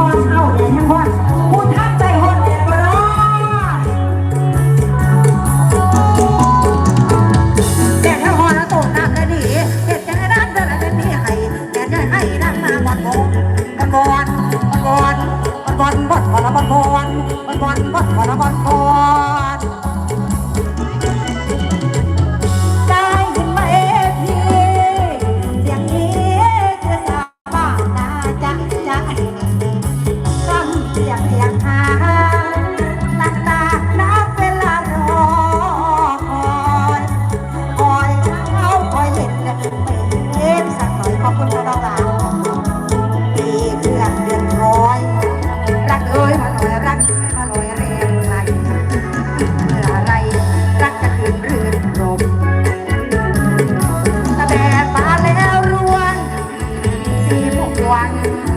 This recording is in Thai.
ฮ้อนเอ้าแดดยังฮ้อนกูทักใจฮ้อนแดดบ่ร้อนแดดยังฮ้อนแล้วตกหนักเลยดิแดดยังไงนั่อแต่ละเดือนนี้ให้แดดยังให้นั่งมาบ่นโง่บอนบ่นบอนบ่นบอนบ่นบอนบ่นบอนบ่นบอนบ่นบอน วัน